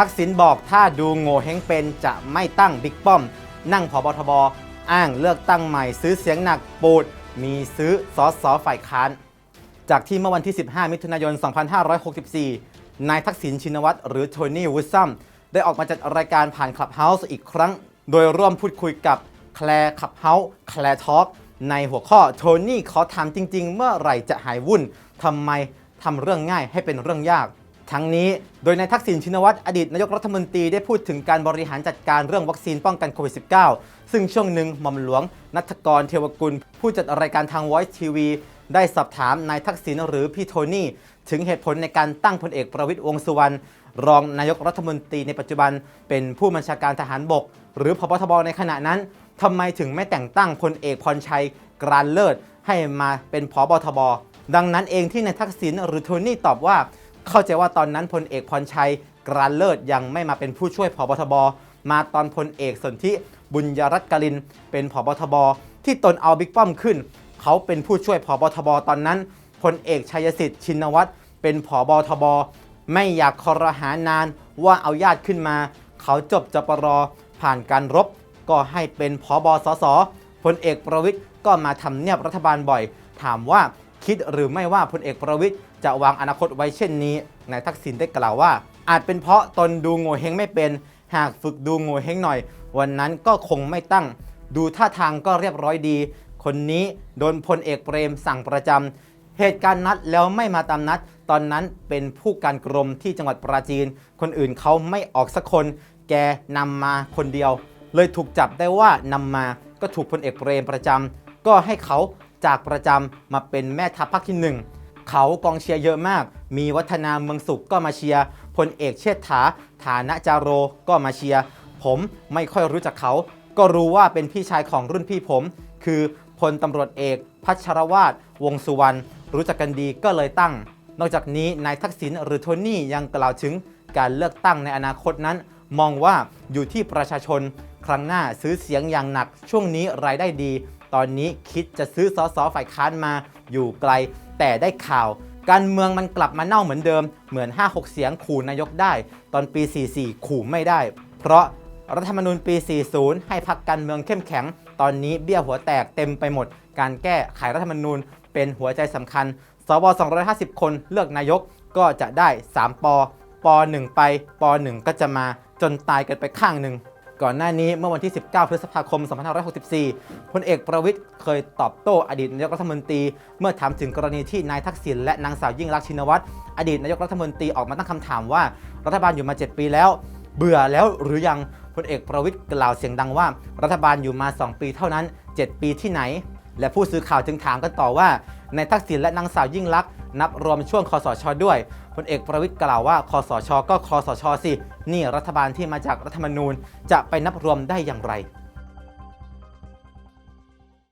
ทักษิณบอกถ้าดูโง่เฮงเป็นจะไม่ตั้งบิ๊กป้อม นั่งพบทบอ้างเลือกตั้งใหม่ซื้อเสียงหนักปูด มีซื้อสอสอฝ่ายค้าน จากที่เมื่อวันที่ 15 มิถุนายน 2564 นายทักษิณชินวัตรหรือโทนี่วูซัมได้ออกมาจัดรายการผ่านคลับเฮาส์อีกครั้ง โดยร่วมพูดคุยกับแคลร์คลับเฮาส์แคลร์ทอ l k ในหัวข้อโทนี่ขอถามจริง ๆ เมื่อไหร่จะหายวุ่นทำไมทำเรื่องง่ายให้เป็นเรื่องยาก ทั้งนี้โดยนายทักษิณชินวัตรอดีตนายกรัฐมนตรีได้พูดถึงการบริหารจัดการเรื่องวัคซีนป้องกันโควิด -19 ซึ่งช่วงหนึ่งหม่อมหลวง นัทกรเทวกุล ผู้จัดรายการทาง Voice TV ได้สอบถามนายทักษิณหรือพี่โทนี่ ถึงเหตุผลในการตั้งพลเอกประวิตยวงสุวรรณรองนายกรัฐมนตรีในปัจจุบัน เป็นผู้บัญชาการทหารบก หรือพบทบในขณะนั้นทำไมถึงไม่แต่งตั้งพลเอกพรชัยกรานเลิศให้มาเป็นพบทบดังนั้นเองที่นายทักษิณหรือโทนี่ตอบว่า เข้าใจว่าตอนนั้นพลเอกพรชัยกรานเลิศยังไม่มาเป็นผู้ช่วยผบทบ มาตอนพลเอกสนธิบุญยรัตน์กลิน เป็นผบทบ ที่ตนเอาบิ๊กป้อมขึ้น เขาเป็นผู้ช่วยผบทบ ตอนนั้นพลเอกชัยสิทธิ์ชินวัตรเป็นผบทบ ไม่อยากคอรหานานว่าเอาญาติขึ้นมา เขาจบจปรผ่านการรบ ก็ให้เป็นผบสสพลเอกประวิทย์ก็มาทำเนียบรัฐบาลบ่อย ถามว่า คิดหรือไม่ว่าพลเอกประวิทย์จะวางอนาคตไว้เช่นนี้นายทักษิณได้กล่าวว่า อาจเป็นเพราะตนดูโง่เฮงไม่เป็น หากฝึกดูโง่เฮงหน่อย วันนั้นก็คงไม่ตั้ง ดูท่าทางก็เรียบร้อยดี คนนี้โดนพลเอกเปรมสั่งประจำเหตุการณ์นัดแล้วไม่มาตามนัด ตอนนั้นเป็นผู้การกรมที่จังหวัดปราจีน คนอื่นเขาไม่ออกสักคน แกนำมาคนเดียว เลยถูกจับได้ว่านำมาก็ถูกพลเอกเปรมประจำก็ให้เขา จากประจำมาเป็นแม่ทัพภาคที่หนึ่งเขากองเชียร์เยอะมาก มีวัฒนาเมืองสุขก็มาเชียร์พลเอกเชษฐา ฐานะจาโรก็มาเชียร์ผมไม่ค่อยรู้จักเขา ก็รู้ว่าเป็นพี่ชายของรุ่นพี่ผม คือพลตำรวจเอกพัชรวาทวงสุวรรณรู้จักกันดีก็เลยตั้ง นอกจากนี้นายทักษิณหรือโทนี่ยังกล่าวถึงการเลือกตั้งในอนาคตนั้น มองว่าอยู่ที่ประชาชน ครั้งหน้าซื้อเสียงอย่างหนักช่วงนี้รายได้ดี ตอนนี้คิดจะซื้อสอสอฝ่ายค้านมาอยู่ไกล แต่ได้ข่าว การเมืองมันกลับมาเน่าเหมือนเดิม เหมือน 5-6 เสียงขู่นายกได้ ตอนปี 44 ขู่ไม่ได้ เพราะรัฐธรรมนูญปี 40 ให้พักการเมืองเข้มแข็ง ตอนนี้เบี้ยหัวแตกเต็มไปหมด การแก้ไขรัฐธรรมนูญเป็นหัวใจสำคัญ สว 250 คนเลือกนายกก็จะได้ 3 ป ป 1 ไป ป 1 ก็จะมาจนตายกันไปข้างหนึ่ง ก่อนหน้านี้เมื่อวันที่ 19 พฤษภาคม 2564 พลเอกประวิทย์เคยตอบโต้อดีตนายกรัฐมนตรี เมื่อถามถึงกรณีที่นายทักษิณและนางสาวยิ่งรักชินวัตรอดีตนายกรัฐมนตรีออกมาตั้งคำถามว่า รัฐบาลอยู่มา 7 ปีแล้ว เบื่อแล้วหรือยังพลเอกประวิทย์กล่าวเสียงดังว่า รัฐบาลอยู่มา 2 ปีเท่านั้น 7 ปีที่ไหน และผู้สื่อข่าวจึงถามกันต่อว่า ในทักษิณและนางสาวยิ่งลักษณ์นับรวมช่วงคอสช ด้วยพลเอกประวิทย์กล่าวว่าคอสช ก็คอสชสิ นี่รัฐบาลที่มาจากรัฐธรรมนูญ จะไปนับรวมได้อย่างไร